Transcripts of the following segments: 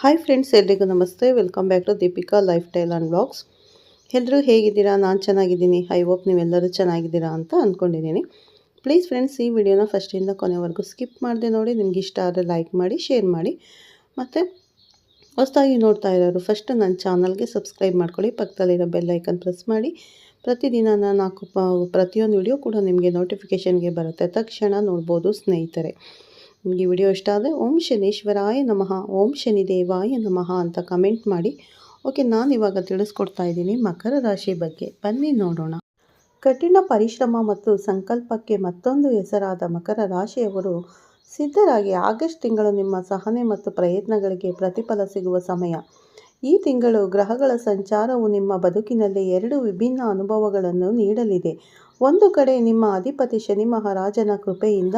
Hi friends ಎಲ್ರಿಗೂ ನಮಸ್ತೆ. Welcome back to Deepika lifestyle and blogs ಎಲ್ಲರೂ ಹೇಗಿದ್ದೀರಾ? ನಾನು ಚೆನ್ನಾಗಿದ್ದೀನಿ. ಐ ಹೋಪ್ ನೀವೆಲ್ಲರೂ ಚೆನ್ನಾಗಿದ್ದೀರಾ ಅಂತ ಅಂದ್ಕೊಂಡಿದ್ದೀನಿ ಪ್ಲೀಸ್ ಫ್ರೆಂಡ್ಸ್ ಈ ವಿಡಿಯೋನ ಫಸ್ಟಿಂದ ಕೊನೆವರೆಗೂ ಸ್ಕಿಪ್ ಮಾಡಿದೆ ನೋಡಿ. ನಿಮ್ಗೆ ಇಷ್ಟ ಆದರೆ ಲೈಕ್ ಮಾಡಿ ಶೇರ್ ಮಾಡಿ. ಮತ್ತು ಹೊಸದಾಗಿ ನೋಡ್ತಾ ಇರೋರು ಫಸ್ಟ್ ನನ್ನ ಚಾನಲ್ಗೆ ಸಬ್ಸ್ಕ್ರೈಬ್ ಮಾಡ್ಕೊಳ್ಳಿ. ಪಕ್ಕದಲ್ಲಿರೋ ಬೆಲ್ ಐಕನ್ ಪ್ರೆಸ್ ಮಾಡಿ. ಪ್ರತಿದಿನ ನಾನು ಪ್ರತಿಯೊಂದು ವಿಡಿಯೋ ಕೂಡ ನಿಮಗೆ ನೋಟಿಫಿಕೇಷನ್ಗೆ ಬರುತ್ತೆ. ತಕ್ಷಣ ನೋಡ್ಬೋದು ಸ್ನೇಹಿತರೆ. ನಿಮಗೆ ವಿಡಿಯೋ ಇಷ್ಟ ಆದರೆ ಓಂ ಶನೇಶ್ವರಾಯ ನಮಃ, ಓಂ ಶನಿದೇವಾಯ ನಮಃ ಅಂತ ಕಮೆಂಟ್ ಮಾಡಿ. ಓಕೆ ನಾನು ಇವಾಗ ತಿಳಿಸ್ಕೊಡ್ತಾ ಇದ್ದೀನಿ ಮಕರ ರಾಶಿ ಬಗ್ಗೆ. ಬನ್ನಿ ನೋಡೋಣ. ಕಠಿಣ ಪರಿಶ್ರಮ ಮತ್ತು ಸಂಕಲ್ಪಕ್ಕೆ ಮತ್ತೊಂದು ಹೆಸರಾದ ಮಕರ ರಾಶಿಯವರು ಸಿದ್ಧರಾಗಿ ಆಗಸ್ಟ್ ತಿಂಗಳು ನಿಮ್ಮ ಸಹನೆ ಮತ್ತು ಪ್ರಯತ್ನಗಳಿಗೆ ಪ್ರತಿಫಲ ಸಿಗುವ ಸಮಯ. ಈ ತಿಂಗಳು ಗ್ರಹಗಳ ಸಂಚಾರವು ನಿಮ್ಮ ಬದುಕಿನಲ್ಲಿ ಎರಡು ವಿಭಿನ್ನ ಅನುಭವಗಳನ್ನು ನೀಡಲಿದೆ. ಒಂದು ಕಡೆ ನಿಮ್ಮ ಅಧಿಪತಿ ಶನಿ ಮಹಾರಾಜನ ಕೃಪೆಯಿಂದ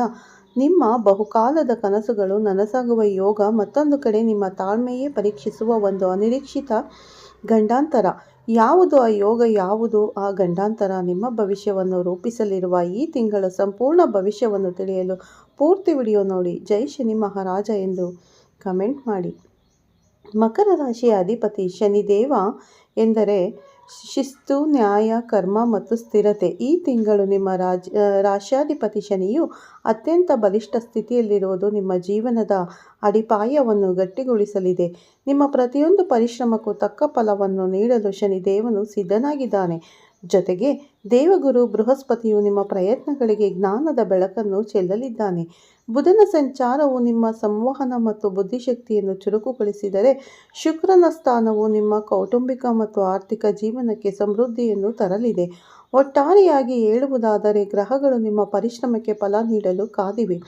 ನಿಮ್ಮ ಬಹುಕಾಲದ ಕನಸುಗಳು ನನಸಾಗುವ ಯೋಗ ಮತ್ತೊಂದು ಕಡೆ ನಿಮ್ಮ ತಾಳ್ಮೆಯೇ ಪರೀಕ್ಷಿಸುವ ಒಂದು ಅನಿರೀಕ್ಷಿತ ಗಂಡಾಂತರ. ಯಾವುದು ಆ ಯೋಗ, ಯಾವುದು ಆ ಗಂಡಾಂತರ? ನಿಮ್ಮ ಭವಿಷ್ಯವನ್ನು ರೂಪಿಸಲಿರುವ ಈ ತಿಂಗಳ ಸಂಪೂರ್ಣ ಭವಿಷ್ಯವನ್ನು ತಿಳಿಯಲು ಪೂರ್ತಿ ವಿಡಿಯೋ ನೋಡಿ. ಜೈ ಶನಿ ಮಹಾರಾಜ ಎಂದು ಕಮೆಂಟ್ ಮಾಡಿ. ಮಕರ ರಾಶಿಯ ಅಧಿಪತಿ ಶನಿದೇವ ಎಂದರೆ ಶಿಸ್ತು, ನ್ಯಾಯ, ಕರ್ಮ ಮತ್ತು ಸ್ಥಿರತೆ. ಈ ತಿಂಗಳು ನಿಮ್ಮ ರಾಜ ರಾಷ್ಟ್ರಾಧಿಪತಿ ಶನಿಯು ಅತ್ಯಂತ ಬಲಿಷ್ಠ ಸ್ಥಿತಿಯಲ್ಲಿರುವುದು ನಿಮ್ಮ ಜೀವನದ ಅಡಿಪಾಯವನ್ನು ಗಟ್ಟಿಗೊಳಿಸಲಿದೆ. ನಿಮ್ಮ ಪ್ರತಿಯೊಂದು ಪರಿಶ್ರಮಕ್ಕೂ ತಕ್ಕ ಫಲವನ್ನು ನೀಡಲು ಶನಿದೇವನು ಸಿದ್ಧನಾಗಿದ್ದಾನೆ. ಜೊತೆಗೆ ದೇವಗುರು ಬೃಹಸ್ಪತಿಯು ನಿಮ್ಮ ಪ್ರಯತ್ನಗಳಿಗೆ ಜ್ಞಾನದ ಬೆಳಕನ್ನು ಚೆಲ್ಲಲಿದ್ದಾನೆ. ಬುಧನ ಸಂಚಾರವು ನಿಮ್ಮ ಸಂವಹನ ಮತ್ತು ಬುದ್ಧಿಶಕ್ತಿಯನ್ನು ಚುರುಕುಗೊಳಿಸಿದರೆ ಶುಕ್ರನ ಸ್ಥಾನವು ನಿಮ್ಮ ಕೌಟುಂಬಿಕ ಮತ್ತು ಆರ್ಥಿಕ ಜೀವನಕ್ಕೆ ಸಮೃದ್ಧಿಯನ್ನು ತರಲಿದೆ. ಒಟ್ಟಾರೆಯಾಗಿ ಹೇಳುವುದಾದರೆ ಗ್ರಹಗಳು ನಿಮ್ಮ ಪರಿಶ್ರಮಕ್ಕೆ ಫಲ ನೀಡಲು ಕಾದಿವೆ.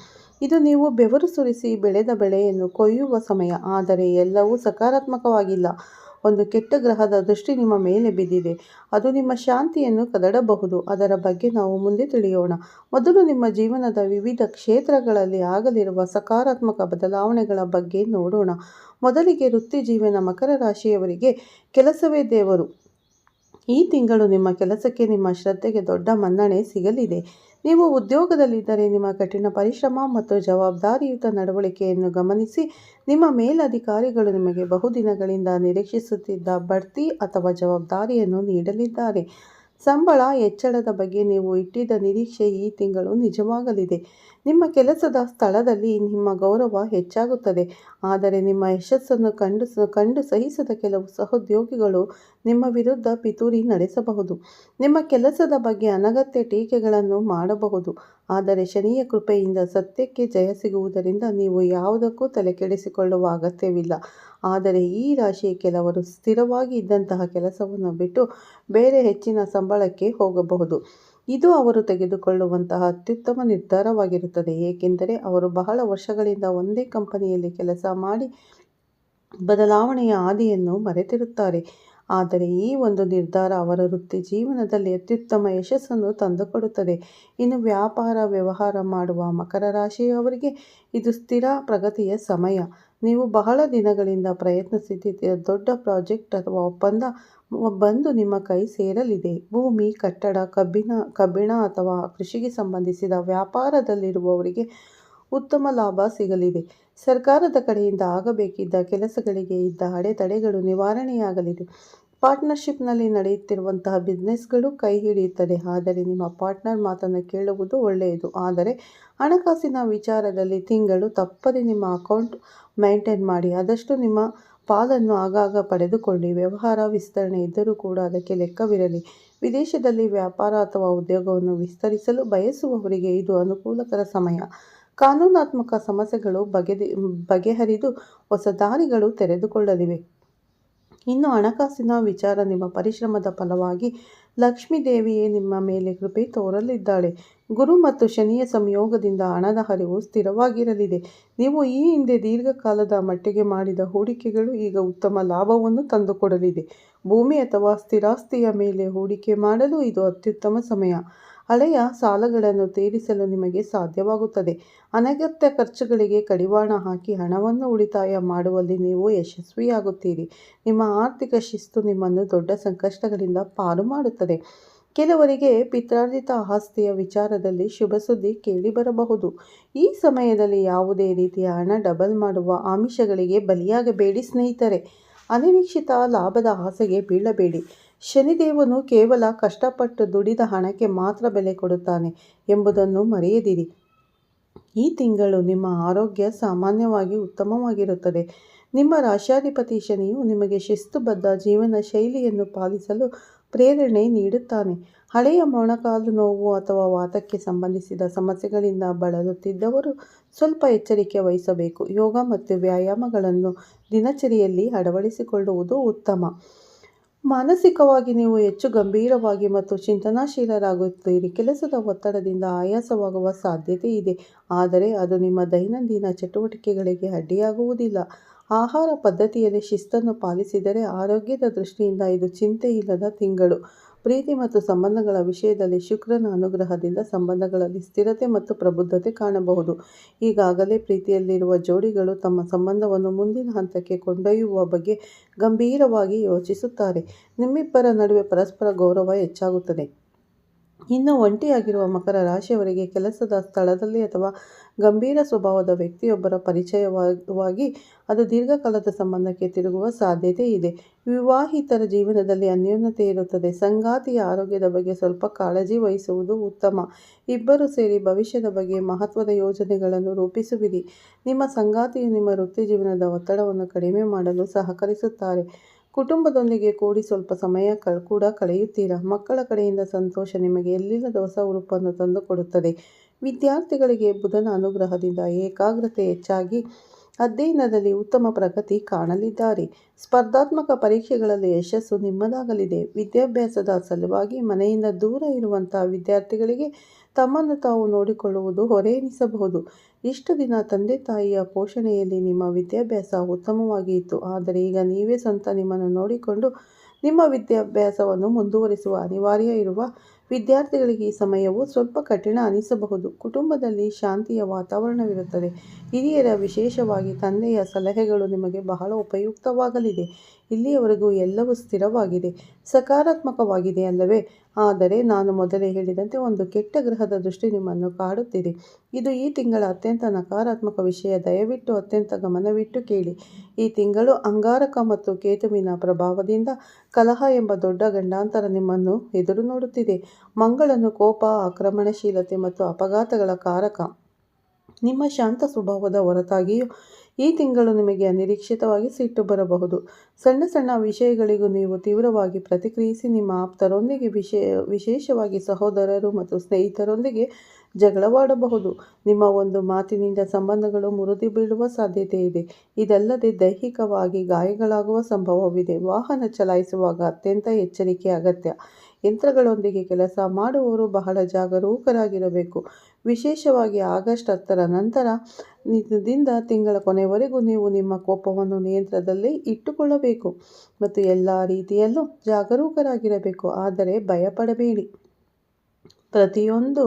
ಇದು ನೀವು ಬೆವರು ಸುರಿಸಿ ಬೆಳೆದ ಬೆಳೆಯನ್ನು ಕೊಯ್ಯುವ ಸಮಯ, ಆದರೆ ಎಲ್ಲವೂ ಸಕಾರಾತ್ಮಕವಾಗಿಲ್ಲ. ಒಂದು ಕೆಟ್ಟ ಗ್ರಹದ ದೃಷ್ಟಿ ನಿಮ್ಮ ಮೇಲೆ ಬಿದ್ದಿದೆ. ಅದು ನಿಮ್ಮ ಶಾಂತಿಯನ್ನು ಕದಡಬಹುದು. ಅದರ ಬಗ್ಗೆ ನಾವು ಮುಂದೆ ತಿಳಿಯೋಣ. ಮೊದಲು ನಿಮ್ಮ ಜೀವನದ ವಿವಿಧ ಕ್ಷೇತ್ರಗಳಲ್ಲಿ ಆಗಲಿರುವ ಸಕಾರಾತ್ಮಕ ಬದಲಾವಣೆಗಳ ಬಗ್ಗೆ ನೋಡೋಣ. ಮೊದಲಿಗೆ ವೃತ್ತಿ ಜೀವನ ಮಕರ ರಾಶಿಯವರಿಗೆ ಕೆಲಸವೇ ದೇವರು. ಈ ತಿಂಗಳು ನಿಮ್ಮ ಕೆಲಸಕ್ಕೆ ನಿಮ್ಮ ಶ್ರದ್ಧೆಗೆ ದೊಡ್ಡ ಮನ್ನಣೆ ಸಿಗಲಿದೆ. ನೀವು ಉದ್ಯೋಗದಲ್ಲಿದ್ದರೆ ನಿಮ್ಮ ಕಠಿಣ ಪರಿಶ್ರಮ ಮತ್ತು ಜವಾಬ್ದಾರಿಯುತ ನಡವಳಿಕೆಯನ್ನು ಗಮನಿಸಿ ನಿಮ್ಮ ಮೇಲಧಿಕಾರಿಗಳು ನಿಮಗೆ ಬಹುದಿನಗಳಿಂದ ನಿರೀಕ್ಷಿಸುತ್ತಿದ್ದ ಬಡ್ತಿ ಅಥವಾ ಜವಾಬ್ದಾರಿಯನ್ನು ನೀಡಲಿದ್ದಾರೆ. ಸಂಬಳ ಹೆಚ್ಚಳದ ಬಗ್ಗೆ ನೀವು ಇಟ್ಟಿದ್ದ ನಿರೀಕ್ಷೆ ಈ ತಿಂಗಳು ನಿಜವಾಗಲಿದೆ. ನಿಮ್ಮ ಕೆಲಸದ ಸ್ಥಳದಲ್ಲಿ ನಿಮ್ಮ ಗೌರವ ಹೆಚ್ಚಾಗುತ್ತದೆ. ಆದರೆ ನಿಮ್ಮ ಯಶಸ್ಸನ್ನು ಕಂಡು ಕಂಡು ಸಹಿಸದ ಕೆಲವು ಸಹೋದ್ಯೋಗಿಗಳು ನಿಮ್ಮ ವಿರುದ್ಧ ಪಿತೂರಿ ನಡೆಸಬಹುದು. ನಿಮ್ಮ ಕೆಲಸದ ಬಗ್ಗೆ ಅನಗತ್ಯ ಟೀಕೆಗಳನ್ನು ಮಾಡಬಹುದು. ಆದರೆ ಶನಿಯ ಕೃಪೆಯಿಂದ ಸತ್ಯಕ್ಕೆ ಜಯ ಸಿಗುವುದರಿಂದ ನೀವು ಯಾವುದಕ್ಕೂ ತಲೆ ಕೆಡಿಸಿಕೊಳ್ಳುವ ಅಗತ್ಯವಿಲ್ಲ. ಆದರೆ ಈ ರಾಶಿಯ ಕೆಲವರು ಸ್ಥಿರವಾಗಿ ಇದ್ದಂತಹ ಕೆಲಸವನ್ನು ಬಿಟ್ಟು ಬೇರೆ ಹೆಚ್ಚಿನ ಸಂಬಳಕ್ಕೆ ಹೋಗಬಹುದು. ಇದು ಅವರು ತೆಗೆದುಕೊಳ್ಳುವಂತಹ ಅತ್ಯುತ್ತಮ ನಿರ್ಧಾರವಾಗಿರುತ್ತದೆ. ಏಕೆಂದರೆ ಅವರು ಬಹಳ ವರ್ಷಗಳಿಂದ ಒಂದೇ ಕಂಪನಿಯಲ್ಲಿ ಕೆಲಸ ಮಾಡಿ ಬದಲಾವಣೆಯ ಹಾದಿಯನ್ನು ಮರೆತಿರುತ್ತಾರೆ. ಆದರೆ ಈ ಒಂದು ನಿರ್ಧಾರ ಅವರ ವೃತ್ತಿ ಜೀವನದಲ್ಲಿ ಅತ್ಯುತ್ತಮ ಯಶಸ್ಸನ್ನು ತಂದುಕೊಡುತ್ತದೆ. ಇನ್ನು ವ್ಯಾಪಾರ, ವ್ಯವಹಾರ ಮಾಡುವ ಮಕರ ರಾಶಿಯವರಿಗೆ ಇದು ಸ್ಥಿರ ಪ್ರಗತಿಯ ಸಮಯ. ನೀವು ಬಹಳ ದಿನಗಳಿಂದ ಪ್ರಯತ್ನಿಸುತ್ತಿದ್ದ ದೊಡ್ಡ ಪ್ರಾಜೆಕ್ಟ್ ಅಥವಾ ಒಪ್ಪಂದ ಬಂದು ನಿಮ್ಮ ಕೈ ಸೇರಲಿದೆ. ಭೂಮಿ, ಕಟ್ಟಡ, ಕಬ್ಬಿಣ ಕಬ್ಬಿಣ ಅಥವಾ ಕೃಷಿಗೆ ಸಂಬಂಧಿಸಿದ ವ್ಯಾಪಾರದಲ್ಲಿರುವವರಿಗೆ ಉತ್ತಮ ಲಾಭ ಸಿಗಲಿದೆ. ಸರ್ಕಾರದ ಕಡೆಯಿಂದ ಆಗಬೇಕಿದ್ದ ಕೆಲಸಗಳಿಗೆ ಇದ್ದ ಅಡೆತಡೆಗಳು ನಿವಾರಣೆಯಾಗಲಿದೆ. ಪಾರ್ಟ್ನರ್ಶಿಪ್ನಲ್ಲಿ ನಡೆಯುತ್ತಿರುವಂತಹ ಬಿಸ್ನೆಸ್ಗಳು ಕೈ ಹಿಡಿಯುತ್ತದೆ. ಆದರೆ ನಿಮ್ಮ ಪಾರ್ಟ್ನರ್ ಮಾತನ್ನು ಕೇಳುವುದು ಒಳ್ಳೆಯದು. ಆದರೆ ಹಣಕಾಸಿನ ವಿಚಾರದಲ್ಲಿ ತಿಂಗಳು ತಪ್ಪದೆ ನಿಮ್ಮ ಅಕೌಂಟ್ ಮೈಂಟೈನ್ ಮಾಡಿ, ಆದಷ್ಟು ನಿಮ್ಮ ಪಾಲನ್ನು ಆಗಾಗ ಪಡೆದುಕೊಳ್ಳಿ. ವ್ಯವಹಾರ, ವಿಸ್ತರಣೆ ಇದ್ದರೂ ಕೂಡ ಅದಕ್ಕೆ ಲೆಕ್ಕವಿರಲಿ. ವಿದೇಶದಲ್ಲಿ ವ್ಯಾಪಾರ ಅಥವಾ ಉದ್ಯೋಗವನ್ನು ವಿಸ್ತರಿಸಲು ಬಯಸುವವರಿಗೆ ಇದು ಅನುಕೂಲಕರ ಸಮಯ. ಕಾನೂನಾತ್ಮಕ ಸಮಸ್ಯೆಗಳು ಬಗೆದಿ, ಬಗೆಹರಿದು ಹೊಸ ದಾರಿಗಳು ತೆರೆದುಕೊಳ್ಳಲಿವೆ. ಇನ್ನು ಹಣಕಾಸಿನ ವಿಚಾರ ನಿಮ್ಮ ಪರಿಶ್ರಮದ ಫಲವಾಗಿ ಲಕ್ಷ್ಮೀ ದೇವಿಯೇ ನಿಮ್ಮ ಮೇಲೆ ಕೃಪೆ ತೋರಲಿದ್ದಾಳೆ. ಗುರು ಮತ್ತು ಶನಿಯ ಸಂಯೋಗದಿಂದ ಹಣದ ಹರಿವು ಸ್ಥಿರವಾಗಿರಲಿದೆ. ನೀವು ಈ ಹಿಂದೆ ದೀರ್ಘಕಾಲದ ಮಟ್ಟಿಗೆ ಮಾಡಿದ ಹೂಡಿಕೆಗಳು ಈಗ ಉತ್ತಮ ಲಾಭವನ್ನು ತಂದುಕೊಡಲಿದೆ. ಭೂಮಿ ಅಥವಾ ಸ್ಥಿರಾಸ್ತಿಯ ಮೇಲೆ ಹೂಡಿಕೆ ಮಾಡಲು ಇದು ಅತ್ಯುತ್ತಮ ಸಮಯ. ಹಳೆಯ ಸಾಲಗಳನ್ನು ತೀರಿಸಲು ನಿಮಗೆ ಸಾಧ್ಯವಾಗುತ್ತದೆ. ಅನಗತ್ಯ ಖರ್ಚುಗಳಿಗೆ ಕಡಿವಾಣ ಹಾಕಿ ಹಣವನ್ನು ಉಳಿತಾಯ ಮಾಡುವಲ್ಲಿ ನೀವು ಯಶಸ್ವಿಯಾಗುತ್ತೀರಿ. ನಿಮ್ಮ ಆರ್ಥಿಕ ಶಿಸ್ತು ನಿಮ್ಮನ್ನು ದೊಡ್ಡ ಸಂಕಷ್ಟಗಳಿಂದ ಪಾರು ಮಾಡುತ್ತದೆ. ಕೆಲವರಿಗೆ ಪಿತ್ರಾರ್ಜಿತ ಆಸ್ತಿಯ ವಿಚಾರದಲ್ಲಿ ಶುಭ ಸುದ್ದಿ ಕೇಳಿಬರಬಹುದು ಈ ಸಮಯದಲ್ಲಿ ಯಾವುದೇ ರೀತಿಯ ಹಣ ಡಬಲ್ ಮಾಡುವ ಆಮಿಷಗಳಿಗೆ ಬಲಿಯಾಗಬೇಡಿ ಸ್ನೇಹಿತರೆ. ಅನಿರೀಕ್ಷಿತ ಲಾಭದ ಆಸೆಗೆ ಬೀಳಬೇಡಿ. ಶನಿದೇವನು ಕೇವಲ ಕಷ್ಟಪಟ್ಟು ದುಡಿದ ಹಣಕ್ಕೆ ಮಾತ್ರ ಬೆಲೆ ಕೊಡುತ್ತಾನೆ ಎಂಬುದನ್ನು ಮರೆಯದಿರಿ. ಈ ತಿಂಗಳು ನಿಮ್ಮ ಆರೋಗ್ಯ ಸಾಮಾನ್ಯವಾಗಿ ಉತ್ತಮವಾಗಿರುತ್ತದೆ. ನಿಮ್ಮ ರಾಶಾಧಿಪತಿ ಶನಿಯು ನಿಮಗೆ ಶಿಸ್ತುಬದ್ಧ ಜೀವನ ಶೈಲಿಯನ್ನು ಪಾಲಿಸಲು ಪ್ರೇರಣೆ ನೀಡುತ್ತಾನೆ. ಹಳೆಯ ಮೊಣಕಾಲು ನೋವು ಅಥವಾ ವಾತಕ್ಕೆ ಸಂಬಂಧಿಸಿದ ಸಮಸ್ಯೆಗಳಿಂದ ಬಳಲುತ್ತಿದ್ದವರು ಸ್ವಲ್ಪ ಎಚ್ಚರಿಕೆ ವಹಿಸಬೇಕು. ಯೋಗ ಮತ್ತು ವ್ಯಾಯಾಮಗಳನ್ನು ದಿನಚರಿಯಲ್ಲಿ ಅಳವಡಿಸಿಕೊಳ್ಳುವುದು ಉತ್ತಮ. ಮಾನಸಿಕವಾಗಿ ನೀವು ಹೆಚ್ಚು ಗಂಭೀರವಾಗಿ ಮತ್ತು ಚಿಂತನಾಶೀಲರಾಗುತ್ತೀರಿ. ಕೆಲಸದ ಒತ್ತಡದಿಂದ ಆಯಾಸವಾಗುವ ಸಾಧ್ಯತೆ ಇದೆ. ಆದರೆ ಅದು ನಿಮ್ಮ ದೈನಂದಿನ ಚಟುವಟಿಕೆಗಳಿಗೆ ಅಡ್ಡಿಯಾಗುವುದಿಲ್ಲ. ಆಹಾರ ಪದ್ಧತಿಯಲ್ಲಿ ಶಿಸ್ತನ್ನು ಪಾಲಿಸಿದರೆ ಆರೋಗ್ಯದ ದೃಷ್ಟಿಯಿಂದ ಇದು ಚಿಂತೆಯಿಲ್ಲದ ತಿಂಗಳು. ಪ್ರೀತಿ ಮತ್ತು ಸಂಬಂಧಗಳ ವಿಷಯದಲ್ಲಿ ಶುಕ್ರನ ಅನುಗ್ರಹದಿಂದ ಸಂಬಂಧಗಳಲ್ಲಿ ಸ್ಥಿರತೆ ಮತ್ತು ಪ್ರಬುದ್ಧತೆ ಕಾಣಬಹುದು. ಈಗಾಗಲೇ ಪ್ರೀತಿಯಲ್ಲಿರುವ ಜೋಡಿಗಳು ತಮ್ಮ ಸಂಬಂಧವನ್ನು ಮುಂದಿನ ಹಂತಕ್ಕೆ ಕೊಂಡೊಯ್ಯುವ ಬಗ್ಗೆ ಗಂಭೀರವಾಗಿ ಯೋಚಿಸುತ್ತಾರೆ. ನಿಮ್ಮಿಬ್ಬರ ನಡುವೆ ಪರಸ್ಪರ ಗೌರವ ಹೆಚ್ಚಾಗುತ್ತದೆ. ಇನ್ನು ಒಂಟಿಯಾಗಿರುವ ಮಕರ ರಾಶಿಯವರಿಗೆ ಕೆಲಸದ ಸ್ಥಳದಲ್ಲಿ ಅಥವಾ ಗಂಭೀರ ಸ್ವಭಾವದ ವ್ಯಕ್ತಿಯೊಬ್ಬರ ಪರಿಚಯವಾಗಿ ಅದು ದೀರ್ಘಕಾಲದ ಸಂಬಂಧಕ್ಕೆ ತಿರುಗುವ ಸಾಧ್ಯತೆ ಇದೆ. ವಿವಾಹಿತರ ಜೀವನದಲ್ಲಿ ಅನ್ಯೋನ್ಯತೆ ಇರುತ್ತದೆ. ಸಂಗಾತಿಯ ಆರೋಗ್ಯದ ಬಗ್ಗೆ ಸ್ವಲ್ಪ ಕಾಳಜಿ ವಹಿಸುವುದು ಉತ್ತಮ. ಇಬ್ಬರು ಸೇರಿ ಭವಿಷ್ಯದ ಬಗ್ಗೆ ಮಹತ್ವದ ಯೋಜನೆಗಳನ್ನು ರೂಪಿಸುವಿರಿ. ನಿಮ್ಮ ಸಂಗಾತಿಯು ನಿಮ್ಮ ವೃತ್ತಿ ಜೀವನದ ಒತ್ತಡವನ್ನು ಕಡಿಮೆ ಮಾಡಲು ಸಹಕರಿಸುತ್ತಾರೆ. ಕುಟುಂಬದೊಂದಿಗೆ ಕೂಡಿ ಸ್ವಲ್ಪ ಸಮಯ ಕೂಡ ಕಳೆಯುತ್ತೀರಾ? ಮಕ್ಕಳ ಕಡೆಯಿಂದ ಸಂತೋಷ ನಿಮಗೆ ಎಲ್ಲಿಲ್ಲದ ಹೊಸ ಉಡುಪನ್ನು ತಂದುಕೊಡುತ್ತದೆ ವಿದ್ಯಾರ್ಥಿಗಳಿಗೆ ಬುಧನ ಅನುಗ್ರಹದಿಂದ ಏಕಾಗ್ರತೆ ಹೆಚ್ಚಾಗಿ ಅಧ್ಯಯನದಲ್ಲಿ ಉತ್ತಮ ಪ್ರಗತಿ ಕಾಣಲಿದ್ದಾರೆ. ಸ್ಪರ್ಧಾತ್ಮಕ ಪರೀಕ್ಷೆಗಳಲ್ಲಿ ಯಶಸ್ಸು ನಿಮ್ಮದಾಗಲಿದೆ. ವಿದ್ಯಾಭ್ಯಾಸದ ಸಲುವಾಗಿ ಮನೆಯಿಂದ ದೂರ ಇರುವಂತಹ ವಿದ್ಯಾರ್ಥಿಗಳಿಗೆ ತಮ್ಮನ್ನು ತಾವು ನೋಡಿಕೊಳ್ಳುವುದು ಹೊರೆ ಎನಿಸಬಹುದು. ಇಷ್ಟು ದಿನ ತಂದೆ ತಾಯಿಯ ಪೋಷಣೆಯಲ್ಲಿ ನಿಮ್ಮ ವಿದ್ಯಾಭ್ಯಾಸ ಉತ್ತಮವಾಗಿ ಇತ್ತು. ಆದರೆ ಈಗ ನೀವೇ ಸ್ವಂತ ನಿಮ್ಮನ್ನು ನೋಡಿಕೊಂಡು ನಿಮ್ಮ ವಿದ್ಯಾಭ್ಯಾಸವನ್ನು ಮುಂದುವರಿಸುವ ಅನಿವಾರ್ಯ ಇರುವ ವಿದ್ಯಾರ್ಥಿಗಳಿಗೆ ಈ ಸಮಯವು ಸ್ವಲ್ಪ ಕಠಿಣ ಅನಿಸಬಹುದು. ಕುಟುಂಬದಲ್ಲಿ ಶಾಂತಿಯ ವಾತಾವರಣವಿರುತ್ತದೆ. ಹಿರಿಯರ ವಿಶೇಷವಾಗಿ ತಂದೆಯ ಸಲಹೆಗಳು ನಿಮಗೆ ಬಹಳ ಉಪಯುಕ್ತವಾಗಲಿದೆ. ಇಲ್ಲಿಯವರೆಗೂ ಎಲ್ಲವೂ ಸ್ಥಿರವಾಗಿದೆ. ಸಕಾರಾತ್ಮಕವಾಗಿದೆ ಅಲ್ಲವೇ? ಆದರೆ ನಾನು ಮೊದಲೇ ಹೇಳಿದಂತೆ ಒಂದು ಕೆಟ್ಟ ಗ್ರಹದ ದೃಷ್ಟಿ ನಿಮ್ಮನ್ನು ಕಾಡುತ್ತಿದೆ. ಇದು ಈ ತಿಂಗಳ ಅತ್ಯಂತ ನಕಾರಾತ್ಮಕ ವಿಷಯ. ದಯವಿಟ್ಟು ಅತ್ಯಂತ ಗಮನವಿಟ್ಟು ಕೇಳಿ. ಈ ತಿಂಗಳು ಅಂಗಾರಕ ಮತ್ತು ಕೇತುವಿನ ಪ್ರಭಾವದಿಂದ ಕಲಹ ಎಂಬ ದೊಡ್ಡ ಗಂಡಾಂತರ ನಿಮ್ಮನ್ನು ಎದುರು ನೋಡುತ್ತಿದೆ. ಮಂಗಳನ್ನು ಕೋಪ, ಆಕ್ರಮಣಶೀಲತೆ ಮತ್ತು ಅಪಘಾತಗಳ ಕಾರಕ. ನಿಮ್ಮ ಶಾಂತ ಸ್ವಭಾವದ ಹೊರತಾಗಿಯೂ ಈ ತಿಂಗಳು ನಿಮಗೆ ಅನಿರೀಕ್ಷಿತವಾಗಿ ಸಿಟ್ಟು ಬರಬಹುದು. ಸಣ್ಣ ಸಣ್ಣ ವಿಷಯಗಳಿಗೂ ನೀವು ತೀವ್ರವಾಗಿ ಪ್ರತಿಕ್ರಿಯಿಸಿ ನಿಮ್ಮ ಆಪ್ತರೊಂದಿಗೆ ವಿಶೇ, ವಿಶೇಷವಾಗಿ ಸಹೋದರರು ಮತ್ತು ಸ್ನೇಹಿತರೊಂದಿಗೆ ಜಗಳವಾಡಬಹುದು. ನಿಮ್ಮ ಒಂದು ಮಾತಿನಿಂದ ಸಂಬಂಧಗಳು ಮುರಿದು ಬೀಳುವ ಸಾಧ್ಯತೆ ಇದೆ. ಇದಲ್ಲದೆ ದೈಹಿಕವಾಗಿ ಗಾಯಗಳಾಗುವ ಸಂಭವವಿದೆ. ವಾಹನ ಚಲಾಯಿಸುವಾಗ ಅತ್ಯಂತ ಎಚ್ಚರಿಕೆ ಅಗತ್ಯ. ಯಂತ್ರಗಳೊಂದಿಗೆ ಕೆಲಸ ಮಾಡುವವರು ಬಹಳ ಜಾಗರೂಕರಾಗಿರಬೇಕು. ವಿಶೇಷವಾಗಿ ಆಗಸ್ಟ್ ಹತ್ತರ ನಂತರ ದಿಂದ ತಿಂಗಳ ಕೊನೆವರೆಗೂ ನೀವು ನಿಮ್ಮ ಕೋಪವನ್ನು ನಿಯಂತ್ರಣದಲ್ಲಿ ಇಟ್ಟುಕೊಳ್ಳಬೇಕು ಮತ್ತು ಎಲ್ಲ ರೀತಿಯಲ್ಲೂ ಜಾಗರೂಕರಾಗಿರಬೇಕು. ಆದರೆ ಭಯಪಡಬೇಡಿ. ಪ್ರತಿಯೊಂದು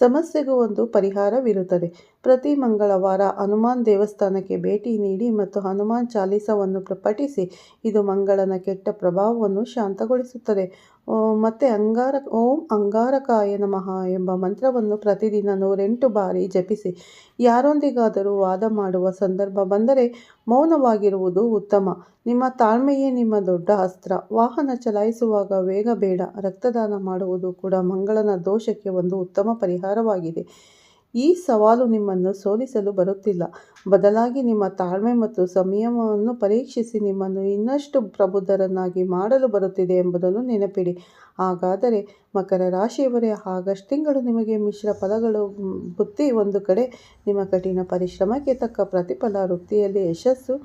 ಸಮಸ್ಯೆಗೂ ಒಂದು ಪರಿಹಾರವಿರುತ್ತದೆ. ಪ್ರತಿ ಮಂಗಳವಾರ ಹನುಮಾನ್ ದೇವಸ್ಥಾನಕ್ಕೆ ಭೇಟಿ ನೀಡಿ ಮತ್ತು ಹನುಮಾನ್ ಚಾಲೀಸವನ್ನು ಪ್ರಪಟಿಸಿ ಇದು ಮಂಗಳನ ಕೆಟ್ಟ ಪ್ರಭಾವವನ್ನು ಶಾಂತಗೊಳಿಸುತ್ತದೆ. ಮತ್ತು ಅಂಗಾರ, ಓಂ ಅಂಗಾರಕಾಯ ನಮಃ ಎಂಬ ಮಂತ್ರವನ್ನು ಪ್ರತಿದಿನ ನೂರೆಂಟು ಬಾರಿ ಜಪಿಸಿ. ಯಾರೊಂದಿಗಾದರೂ ವಾದ ಮಾಡುವ ಸಂದರ್ಭ ಬಂದರೆ ಮೌನವಾಗಿರುವುದು ಉತ್ತಮ. ನಿಮ್ಮ ತಾಳ್ಮೆಯೇ ನಿಮ್ಮ ದೊಡ್ಡ ಅಸ್ತ್ರ. ವಾಹನ ಚಲಾಯಿಸುವಾಗ ವೇಗ ಬೇಡ. ರಕ್ತದಾನ ಮಾಡುವುದು ಕೂಡ ಮಂಗಳನ ದೋಷಕ್ಕೆ ಒಂದು ಉತ್ತಮ ಪರಿಹಾರವಾಗಿದೆ. ಈ ಸವಾಲು ನಿಮ್ಮನ್ನು ಸೋಲಿಸಲು ಬರುತ್ತಿಲ್ಲ. ಬದಲಾಗಿ ನಿಮ್ಮ ತಾಳ್ಮೆ ಮತ್ತು ಸಂಯಮವನ್ನು ಪರೀಕ್ಷಿಸಿ ನಿಮ್ಮನ್ನು ಇನ್ನಷ್ಟು ಪ್ರಬುದ್ಧರನ್ನಾಗಿ ಮಾಡಲು ಬರುತ್ತಿದೆ ಎಂಬುದನ್ನು ನೆನಪಿಡಿ. ಹಾಗಾದರೆ ಮಕರ ರಾಶಿಯವರೇ, ಆಗಸ್ಟ್ ತಿಂಗಳು ನಿಮಗೆ ಮಿಶ್ರ ಫಲಗಳು ಬುತ್ತಿ ಒಂದು ಕಡೆ, ನಿಮ್ಮ ಕಠಿಣ ಪರಿಶ್ರಮಕ್ಕೆ ತಕ್ಕ ಪ್ರತಿಫಲ, ವೃತ್ತಿಯಲ್ಲಿ ಯಶಸ್ಸು,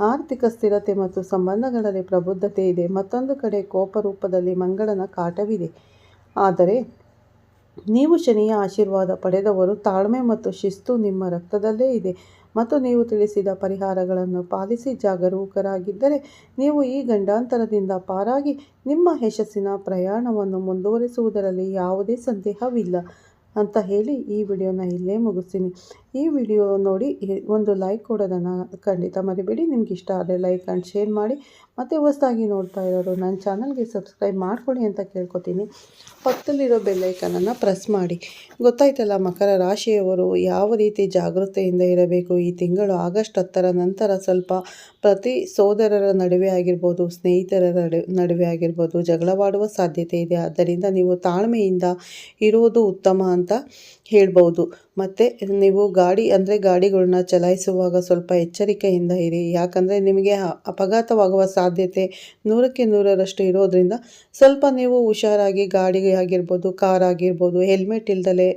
ಆರ್ಥಿಕ ಸ್ಥಿರತೆ ಮತ್ತು ಸಂಬಂಧಗಳಲ್ಲಿ ಪ್ರಬುದ್ಧತೆ ಇದೆ. ಮತ್ತೊಂದು ಕಡೆ ಕೋಪ ರೂಪದಲ್ಲಿ ಮಂಗಳನ ಕಾಟವಿದೆ. ಆದರೆ ನೀವು ಶನಿಯ ಆಶೀರ್ವಾದ ಪಡೆದವರು ತಾಳ್ಮೆ ಮತ್ತು ಶಿಸ್ತು ನಿಮ್ಮ ರಕ್ತದಲ್ಲೇ ಇದೆ. ಮತ್ತು ನೀವು ತಿಳಿಸಿದ ಪರಿಹಾರಗಳನ್ನು ಪಾಲಿಸಿ ಜಾಗರೂಕರಾಗಿದ್ದರೆ ನೀವು ಈ ಗಂಡಾಂತರದಿಂದ ಪಾರಾಗಿ ನಿಮ್ಮ ಯಶಸ್ಸಿನ ಪ್ರಯಾಣವನ್ನು ಮುಂದುವರಿಸುವುದರಲ್ಲಿ ಯಾವುದೇ ಸಂದೇಹವಿಲ್ಲ. ಅಂತ ಹೇಳಿ ಈ ವಿಡಿಯೋನ ಇಲ್ಲೇ ಮುಗಿಸ್ತೀನಿ. ಈ ವಿಡಿಯೋ ನೋಡಿ ಒಂದು ಲೈಕ್ ಕೊಡೋದನ್ನು ಖಂಡಿತ ಮರಿಬೇಡಿ. ನಿಮ್ಗೆ ಇಷ್ಟ ಆದರೆ ಲೈಕ್ ಆ್ಯಂಡ್ ಶೇರ್ ಮಾಡಿ. ಮತ್ತು ಹೊಸದಾಗಿ ನೋಡ್ತಾ ಇರೋರು ನನ್ನ ಚಾನಲ್ಗೆ ಸಬ್ಸ್ಕ್ರೈಬ್ ಮಾಡ್ಕೊಳ್ಳಿ ಅಂತ ಕೇಳ್ಕೊತೀನಿ. ಪಕ್ಕದಲ್ಲಿರೋ ಬೆಲ್ಲೈಕನನ್ನು ಪ್ರೆಸ್ ಮಾಡಿ. ಗೊತ್ತಾಯ್ತಲ್ಲ, ಮಕರ ರಾಶಿಯವರು ಯಾವ ರೀತಿ ಜಾಗೃತೆಯಿಂದ ಇರಬೇಕು? ಈ ತಿಂಗಳು ಆಗಸ್ಟ್ ಹತ್ತರ ನಂತರ ಸ್ವಲ್ಪ ಪ್ರತಿ ಸೋದರರ ನಡುವೆ ಆಗಿರ್ಬೋದು, ಸ್ನೇಹಿತರ ನಡು- ನಡುವೆ ಆಗಿರ್ಬೋದು ಜಗಳವಾಡುವ ಸಾಧ್ಯತೆ ಇದೆ. ಆದ್ದರಿಂದ ನೀವು ತಾಳ್ಮೆಯಿಂದ ಇರುವುದು ಉತ್ತಮ ಅಂತ ಹೇಳ್ಬೋದು. ಮತ್ತು ನೀವು ಗಾಡಿ ಅಂದರೆ ಗಾಡಿಗಳನ್ನ ಚಲಾಯಿಸುವಾಗ ಸ್ವಲ್ಪ ಎಚ್ಚರಿಕೆಯಿಂದ ಇರಿ. ಯಾಕಂದರೆ ನಿಮಗೆ ಅಪಘಾತವಾಗುವ ಸಾಧ್ಯತೆ ನೂರಕ್ಕೆ ನೂರರಷ್ಟು ಇರೋದರಿಂದ ಸ್ವಲ್ಪ ನೀವು ಹುಷಾರಾಗಿ ಗಾಡಿ ಆಗಿರ್ಬೋದು ಕಾರ್ ಆಗಿರ್ಬೋದು ಹೆಲ್ಮೆಟ್ ಇಲ್ದಲೆ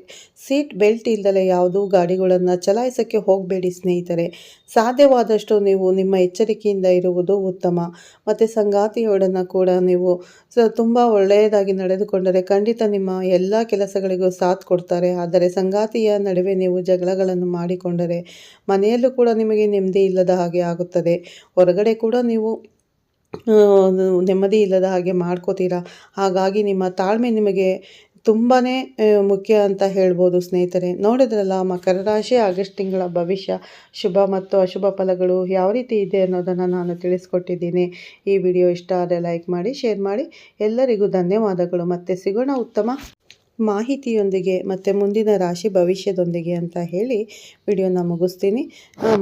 ಸೀಟ್ ಬೆಲ್ಟ್ ಇಲ್ಲದೆ ಯಾವುದೂ ಗಾಡಿಗಳನ್ನು ಚಲಾಯಿಸೋಕ್ಕೆ ಹೋಗಬೇಡಿ ಸ್ನೇಹಿತರೆ. ಸಾಧ್ಯವಾದಷ್ಟು ನೀವು ನಿಮ್ಮ ಎಚ್ಚರಿಕೆಯಿಂದ ಇರುವುದು ಉತ್ತಮ. ಮತ್ತು ಸಂಗಾತಿಯೊಡನ ಕೂಡ ನೀವು ತುಂಬ ಒಳ್ಳೆಯದಾಗಿ ನಡೆದುಕೊಂಡರೆ ಖಂಡಿತ ನಿಮ್ಮ ಎಲ್ಲ ಕೆಲಸಗಳಿಗೂ ಸಾಥ್ ಕೊಡ್ತಾರೆ. ಆದರೆ ಸಂಗಾತಿಯ ನಡುವೆ ನೀವು ಜಗಳಗಳನ್ನು ಮಾಡಿಕೊಂಡರೆ ಮನೆಯಲ್ಲೂ ಕೂಡ ನಿಮಗೆ ನೆಮ್ಮದಿ ಇಲ್ಲದ ಹಾಗೆ ಆಗುತ್ತದೆ. ಹೊರಗಡೆ ಕೂಡ ನೀವು ನೆಮ್ಮದಿ ಇಲ್ಲದ ಹಾಗೆ ಮಾಡ್ಕೋತೀರಾ? ಹಾಗಾಗಿ ನಿಮ್ಮ ತಾಳ್ಮೆ ನಿಮಗೆ ತುಂಬಾ ಮುಖ್ಯ ಅಂತ ಹೇಳ್ಬೋದು ಸ್ನೇಹಿತರೆ. ನೋಡಿದ್ರಲ್ಲ, ಮಕರ ರಾಶಿ ಆಗಸ್ಟ್ ತಿಂಗಳ ಭವಿಷ್ಯ, ಶುಭ ಮತ್ತು ಅಶುಭ ಫಲಗಳು ಯಾವ ರೀತಿ ಇದೆ ಅನ್ನೋದನ್ನು ನಾನು ತಿಳಿಸ್ಕೊಟ್ಟಿದ್ದೀನಿ. ಈ ವಿಡಿಯೋ ಇಷ್ಟ ಆದರೆ ಲೈಕ್ ಮಾಡಿ, ಶೇರ್ ಮಾಡಿ. ಎಲ್ಲರಿಗೂ ಧನ್ಯವಾದಗಳು. ಮತ್ತೆ ಸಿಗೋಣ ಉತ್ತಮ ಮಾಹಿತಿಯೊಂದಿಗೆ ಮತ್ತು ಮುಂದಿನ ರಾಶಿ ಭವಿಷ್ಯದೊಂದಿಗೆ ಅಂತ ಹೇಳಿ ವಿಡಿಯೋನ ಮುಗಿಸ್ತೀನಿ.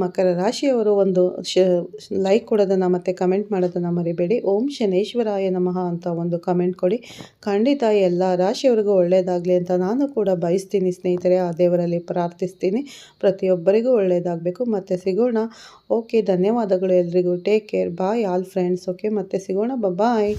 ಮಕರ ರಾಶಿಯವರು ಒಂದು ಶ ಲೈಕ್ ಕೊಡೋದನ್ನು ಮತ್ತು ಕಮೆಂಟ್ ಮಾಡೋದನ್ನು ಮರಿಬೇಡಿ. ಓಂ ಶನೇಶ್ವರಾಯ ನಮಃ ಅಂತ ಒಂದು ಕಮೆಂಟ್ ಕೊಡಿ. ಖಂಡಿತ ಎಲ್ಲ ರಾಶಿಯವರಿಗೂ ಒಳ್ಳೆಯದಾಗಲಿ ಅಂತ ನಾನು ಕೂಡ ಬಯಸ್ತೀನಿ ಸ್ನೇಹಿತರೆ. ಆ ದೇವರಲ್ಲಿ ಪ್ರಾರ್ಥಿಸ್ತೀನಿ. ಪ್ರತಿಯೊಬ್ಬರಿಗೂ ಒಳ್ಳೆಯದಾಗಬೇಕು ಮತ್ತು ಸಿಗೋಣ. ಓಕೆ ಧನ್ಯವಾದಗಳು ಎಲ್ರಿಗೂ. Take care bye all friends okay ಮತ್ತೆ ಸಿಗೋಣ. ಬಾಯ್